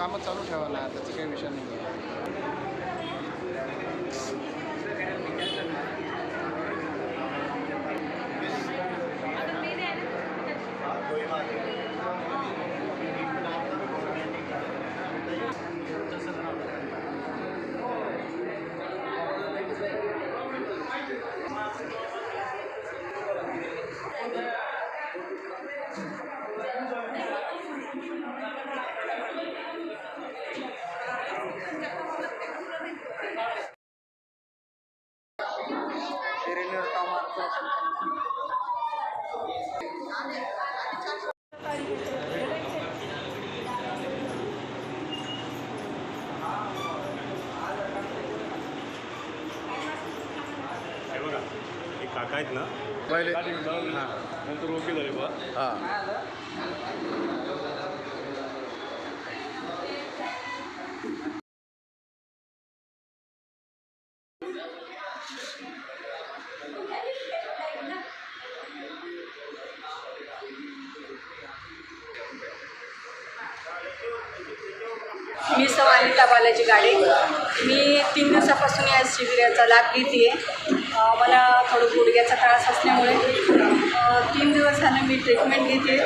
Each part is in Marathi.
कामं चालू ठेवा ना त्याचा काही विषय नाही आहे हे बघा हे काका आहेत ना? पहिले नंतर ओके झाले बा. हां. बालाजी गाडे. मी तीन दिवसापासून या शिबिराचा लाभ घेते आहे मला थोडं गुडघ्याचा त्रास असल्यामुळे तीन दिवस झालं मी ट्रीटमेंट घेते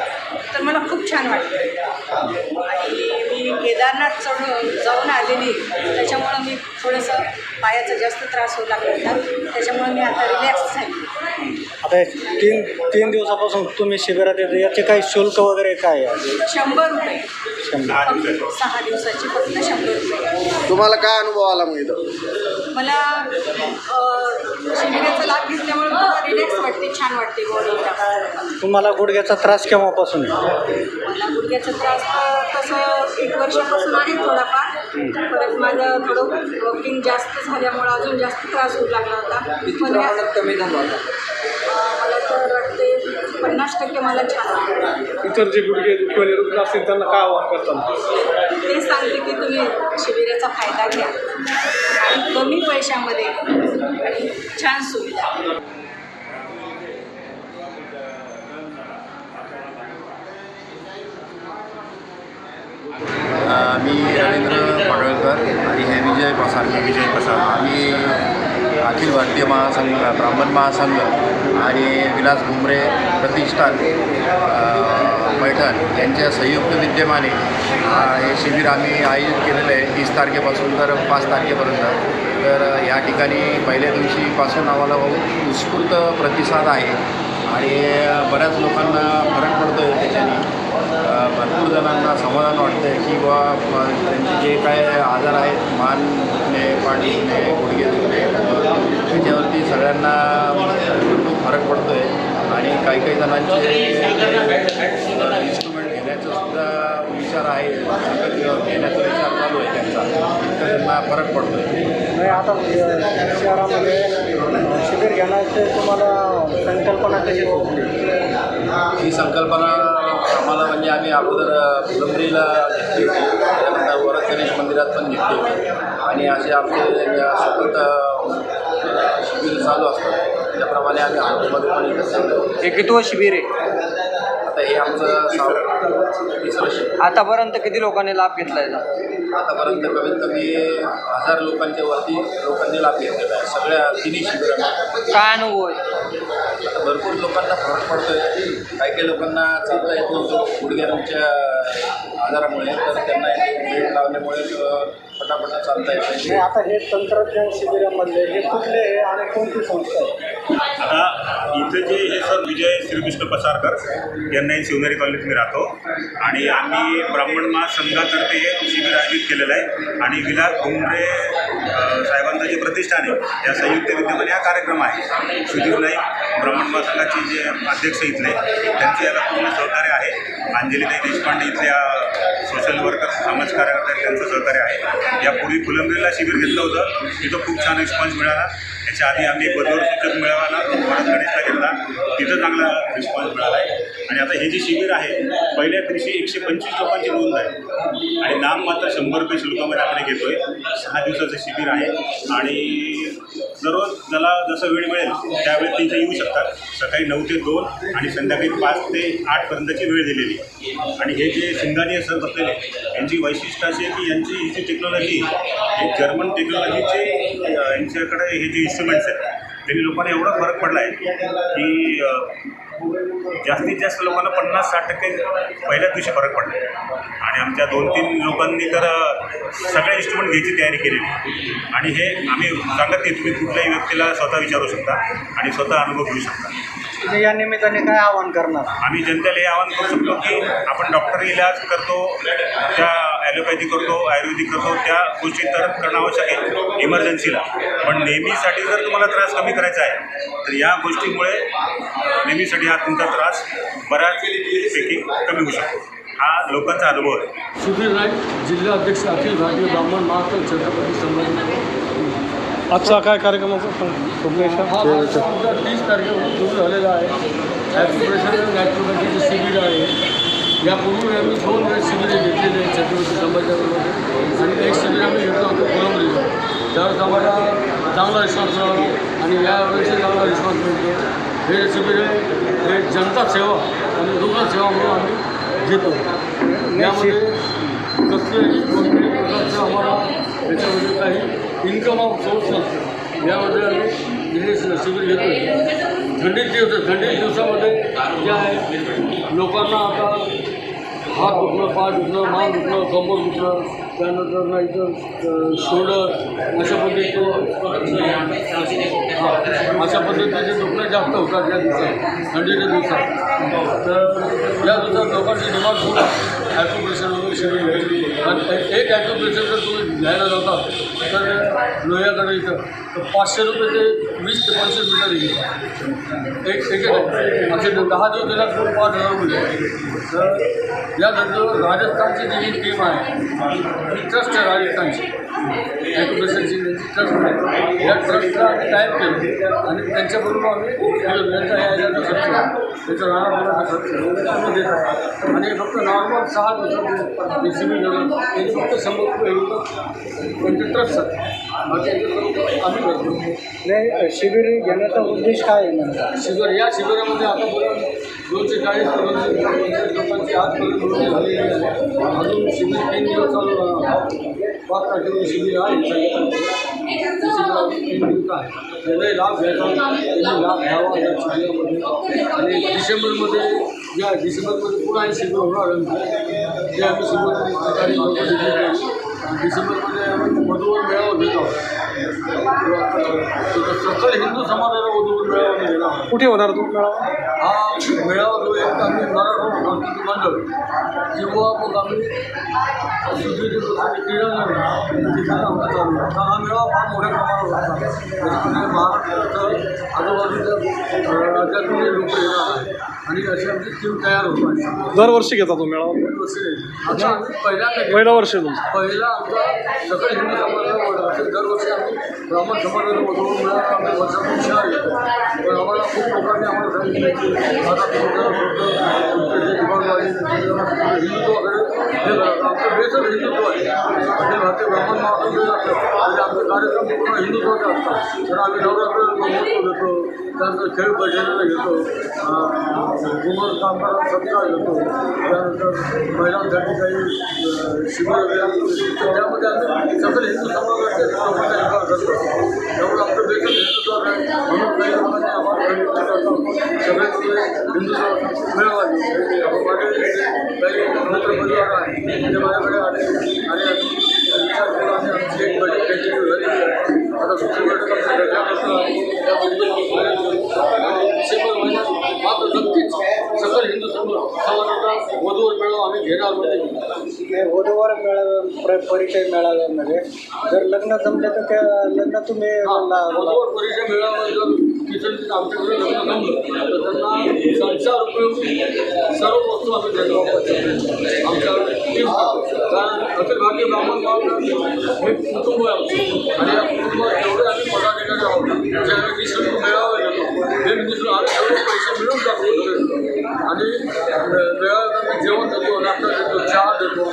तर मला खूप छान वाटतं आणि मी केदारनाथ चढून जाऊन आलेली. त्याच्यामुळं मी थोडंसं पायाचा जास्त त्रास होऊ लागला होता. त्याच्यामुळे मी आता रिलॅक्स झाली. आता तीन तीन दिवसापासून तुम्ही शिबिरात येते. याचे काही शुल्क वगैरे काय आहे? शंभर रुपये. फक्त सहा दिवसाचे फक्त शंभर रुपये. तुम्हाला काय अनुभव आला मग इथं? मला अ, शिबिराचा लाभ घेतल्यामुळे मला रिलॅक्स वाटते छान वाटते बॉडीला तुम्हाला गुडघ्याचा त्रास केव्हापासून आहे? मला गुडघ्याचा त्रास तर तसं एक वर्षापासून आहे थोडाफार. परत माझं थोडं वॉकिंग जास्त झाल्यामुळं अजून जास्त त्रास होऊ लागला होता. पण या- कमी झाला होता? पन्नास टक्के मला छान वाटतं इतर जे गुडघे दुखवाले रुग्ण असतील त्यांना काय आव्हान करतात ते सांगते की तुम्ही शिबिराचा फायदा घ्या. आणि कमी पैशामध्ये आणि छान सुविधा. मी रवींद्र पडळकर आणि हे विजय प्रसाद विजय प्रसाद. आम्ही अखिल भारतीय महासंघ ब्राह्मण महासंघ आणि विलास घुमरे प्रतिष्ठान पैठण यांच्या संयुक्त विद्यमाने हे शिबिर आम्ही आयोजित केलेलं आहे तीस तारखेपासून तर पाच तारखेपर्यंत. तर या ठिकाणी पहिल्या दिवशीपासून आम्हाला उत्स्फूर्त प्रतिसाद आहे आणि बऱ्याच लोकांना फरक पडतो आहे त्याच्याने भरपूर जणांना समाधान वाटतं आहे की बा त्यांचे जे काय आजार आहेत मान दुखणे पाणी दुखणे सगळ्यांना भरपूर फरक पडतो आहे आणि काही काही जणांचे इन्स्ट्रुमेंट घेण्याचा सुद्धा विचार आहे. घेण्याचा विचार चालू आहे त्यांचा. इतका त्यांना फरक पडतो आहे आता शहरामध्ये शिबिर घेण्याचे तुम्हाला संकल्पना कशी ही संकल्पना आम्हाला म्हणजे आम्ही अगोदर फुलंब्रीला घेतली होती. त्यानंतर वरद गणेश मंदिरात पण घेतली होती. आणि असे आमचे सतत अ, शिबिर चालू असतात त्याप्रमाणे आम्ही हॉटेलमध्ये पण इथं हे कितवं शिबिर आहे? आता हे आमचं साव तिसरं शिबिर आतापर्यंत किती लोकांनी लाभ घेतला याचा आतापर्यंत कमीत कमी हजार लोकांच्या वरती लोकांनी लाभ घेतलेला आहे. सगळ्या तिन्ही शिबिरांना काय अनुभव आहे? आता भरपूर लोकांना फरक पडतोय. काही काही लोकांना चालता येत नव्हतं. गुडघ्यांच्या आजारामुळे तर त्यांना बेड लावल्यामुळे पटापटा चालता येत नाही. आता हे तंत्रज्ञान शिबिरामधले हे कुठले आहे आणि कोणती संस्था आहे? आता इथं जे हे सर विजय श्रीकृष्ण पसारकर यांना शिवनेरी कॉलनीत मी राहतो. आणि आम्ही ब्राह्मण महासंघातर्फे हे शिबिर आयोजित केलेलं आहे. आणि विलास घुमरे साहेबांचं जे प्रतिष्ठान आहे या संयुक्त विद्यमाने हा कार्यक्रम आहे. सुधीर नाईक ब्राह्मण महासंघाचे जे अध्यक्ष इथले त्यांचे याला पूर्ण सहकार्य आहे. अंजलीताई देशपांडे इथल्या सोशल वर्कर समाज कार्यकर्ते आहेत, त्यांचं सहकार्य आहे. यापूर्वी फुलंब्रीला शिबिर घेतलं होतं तिथं खूप छान रिस्पॉन्स मिळाला. त्याच्या आधी आम्ही बदलवर शिक्षक मिळाला परत गणेशला घेतला. तिथं चांगला रिस्पॉन्स मिळाला. आहे आणि आता हे जे शिबिर आहे पहिल्या दिवशी एकशे पंचवीस लोकांची नोंद आहे. आणि नाम मात्र शंभर रुपये शुल्कामध्ये आपण घेतो आहे सहा दिवसाचं शिबिर आहे. आणि दररोज ज्याला जसं वेळ मिळेल त्यावेळेस तिथे येऊ शकतात. सकाळी नऊ ते दोन आणि संध्याकाळी पाच ते आठपर्यंतची वेळ दिलेली. आणि हे जे सिंगानिया सर बसलेले यांची वैशिष्ट्य अशी आहे की यांची ही जी टेक्नॉलॉजी हे जर्मन टेक्नॉलॉजीचे यांच्याकडे हे जे इन्स्ट्रुमेंट्स आहेत त्यांनी लोकांना एवढा फरक पडला आहे की जास्तीत जास्त लोकांना पन्नास साठ टक्के पहिल्याच दिवशी फरक पडला आणि आमच्या दोन तीन लोकांनी तर सगळे इन्स्ट्रुमेंट घ्यायची तयारी केलेली आणि हे आम्ही सांगत नाही तुम्ही कुठल्याही व्यक्तीला स्वतः विचारू शकता आणि स्वतः अनुभव घेऊ शकता. तुम्ही या निमित्ताने काय आवाहन करणार? आम्ही जनतेला हे आवाहन करू शकतो की आपण डॉक्टरी इलाज करतो त्या ॲलोपॅथी करतो आयुर्वेदिक करतो त्या गोष्टी तर करणं आवश्यक आहे इमर्जन्सीला पण नेहमीसाठी जर तुम्हाला त्रास कमी करायचा आहे तर या गोष्टीमुळे नेहमीसाठी हा तुमचा त्रास बऱ्याचपैकी कमी होऊ शकतो. हा लोकांचा अनुभव आहे. सुधीर नाईक जिल्हा अध्यक्ष अखिल भारतीय ब्राह्मण महासंघ छत्रपती संभाजी आजचा काय कार्यक्रमाचा? तीस सुरू झालेला आहे. शिबिर आहे. यापूर्वी आम्ही दोन वेळेस शिबिरे घेतलेले आहेत छत्रपती संभाजीनगरमध्ये. आणि एक शिबिर आम्ही घेतलं होतं फुलंब्रीला त्यावेळेस आम्हाला चांगला रिस्पॉन्स मिळाला आणि यावेळेसही चांगला रिस्पॉन्स मिळतो. हे शिबिर हे जनता सेवा आणि रुग्ण सेवा म्हणून आम्ही घेतो. यामध्ये कसल्याही कोणत्याही प्रकारचं आम्हाला त्याच्यामध्ये काही इन्कम ऑफ सोर्स यामध्ये आम्ही हे शिबिर घेतो थंडीत दिवस थंडीत दिवसामध्ये जे आहे लोकांना आता हात दुखणं पाय दुखणं मान दुखणं कंबर दुखणं. त्यानंतर नाही तर सोडं अशा पद्धतीचे अशा पद्धतीचे दुखणं जास्त होतात या दिवसात थंडीच्या दिवसात. तर या दिवसात लोकांची डिमांड खूप ॲक्युप्रेशर वगैरे शरीर आणि एक ॲक्युप्रेशर जर तुम्ही घ्यायला जातात तर लोह्याकडे इथं तर पाचशे रुपये ते वीस ते पंचवीस मीटर घेतात एक सेकंड असे दहा दिवस दिला तर पाच हजार रुपये तर या धर्तीवर राजस्थानची जी ही टीम आहे ट्रस्ट आहे राजस्थानची ॲक्युप्रेशरची ट्रस्ट आहे या ट्रस्टला आम्ही टाईप केलं. आणि त्यांच्याबरोबर आम्ही त्यांचा याचा खर्च त्याचा राहणारा हा खर्च आम्ही देत आहोत. आणि फक्त नॉर्मल सहा दिवसात जे शिबिर झालं त्याचे फक्त शंभर रुपये होतं त्यांचे ट्रस्ट आहे. नाही शिबिर घेण्याचा उद्देश काय आहे नेमका? शिबिर या शिबिरामध्ये आतापर्यंत दोनशे चाळीस लोकांची आज नोंदणी झालेली आहे अजून शिबिर तीन दिवस चालू पाच तारखेला शिबिर आहे. तीन दिवस आहे. लाभ घ्यायचा लाभ घ्यावा या शिबिरामध्ये. आणि डिसेंबरमध्ये या डिसेंबरमध्ये पुन्हा हे शिबिर होणार आहे. ते आम्ही शिबिर डिसेंबरमध्ये वधूवर मेळावा हिंदू समाजाला वधूवर मेळावा घेणार कुठे होणार तो मेळावा हा मेळावा जो एक आम्ही मराठा सांस्कृतिक मंडळ किंवा मग आम्ही क्रीडा तिथे आमचा चालू आहे. हा मेळावा फार मोठ्या प्रमाणावर होता. त्याच्यामध्ये महाराष्ट्राचं आजूबाजूच्या राज्यातून लोक येणार आहे आणि अशी आमची टीम तयार होत आहे. दरवर्षी घेता तो मेळावा? आता आम्ही. पहिला वर्ष पहिला आमचा सकल हिंदू समाजाला दरवर्षी आम्ही ब्राह्मण समाजाला मधून मिळून आम्ही वर्षातून शहर घेतो पण आम्हाला खूप लोकांनी आम्हाला सांगितलं की आता तुमचं तुमचं जे हिंदुत्व वगैरे हे आहे अखिल भारतीय ब्राह्मण महासंघ असतं आमचे कार्यक्रम पूर्ण हिंदुत्वाचे असतात तर आम्ही नवरात्र महोत्सव घेतो त्यानंतर खेळ भजनाला घेतो घुमर कामगार सत्कार घेतो त्यानंतर महिलांसाठी काही अ, शिबिर त्यामध्ये आम्ही सगळे हिंदू समाजाचे लोकांचा विकास करतो आता दुसरी गोष्ट आमच्या रथयात्रा आहे. त्या बद्दल डिसेंबर महिन्यात मात्र नक्कीच सकल हिंदू सम- समाजाचा वधूवर मेळावा आम्ही घेणार म्हणजे हे वधूवर मेळाव्या प्र- परिचय मेळाव्यामध्ये जर लग्न जमलं तर त्या लग्न तुम्ही वधूवर परिचय मिळावा जर किचन तिथं आमच्याकडे लग्न जमलं तर त्यांना संसार उपयोगी सर्व वस्तू आम्ही देतो आमच्या टीम कारण अखिल भारतीय ब्राह्मण महामंडळ हे कुटुंब आहे आणि या कुटुंबात आम्ही पदाधिकारी आहोत मेळावे घेतो हे निशुल्क आम्ही सर्व पैसे मिळून जातो आणि मेळाव्यात जेवण देतो नाश्ता देतो चहा देतो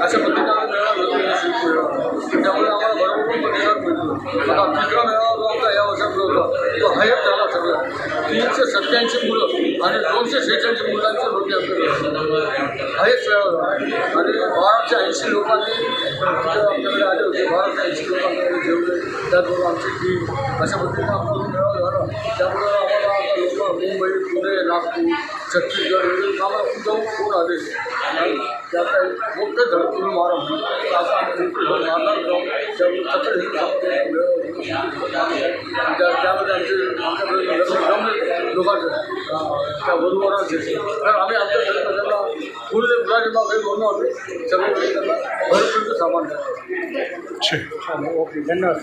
अशा पद्धतीने आम्ही वेळा घेतो त्यामुळे आम्हाला बरोबर प्रतिसाद मिळतो आता तिसरा मेळावा जो आमचा या वर्षाचा होता तो हायच झाला सगळं. तीनशे सत्याऐंशी मुलं आणि दोनशे शेहेचाळीस मुलांचे लोक आमच्याकडे हायच मेळावा आणि बाराशे ऐंशी लोकांनी आमच्याकडे आले होते. बाराशे ऐंशी लोकांकडे जेवले. त्याचबरोबर आमची टीम अशा पद्धतीने आपण मेळावा त्यामुळे आम्हाला आता मुंबई पुणे नागपूर छत्तीसगड वगैरे आम्हाला खूप जाऊन फोन आले आणि त्याचा एक मोठं धडकून मारा तर आम्ही मोठं मारणार जाऊन त्यामुळे त्या त्यामध्ये आमचे आमच्याकडे जमले त्या वधूवरांचे तर आम्ही आमच्या त्यांना फुल गुलाबी बोलणं आम्ही सगळे त्यांना भरपूर सामान द्यायचं ओके धन्यवाद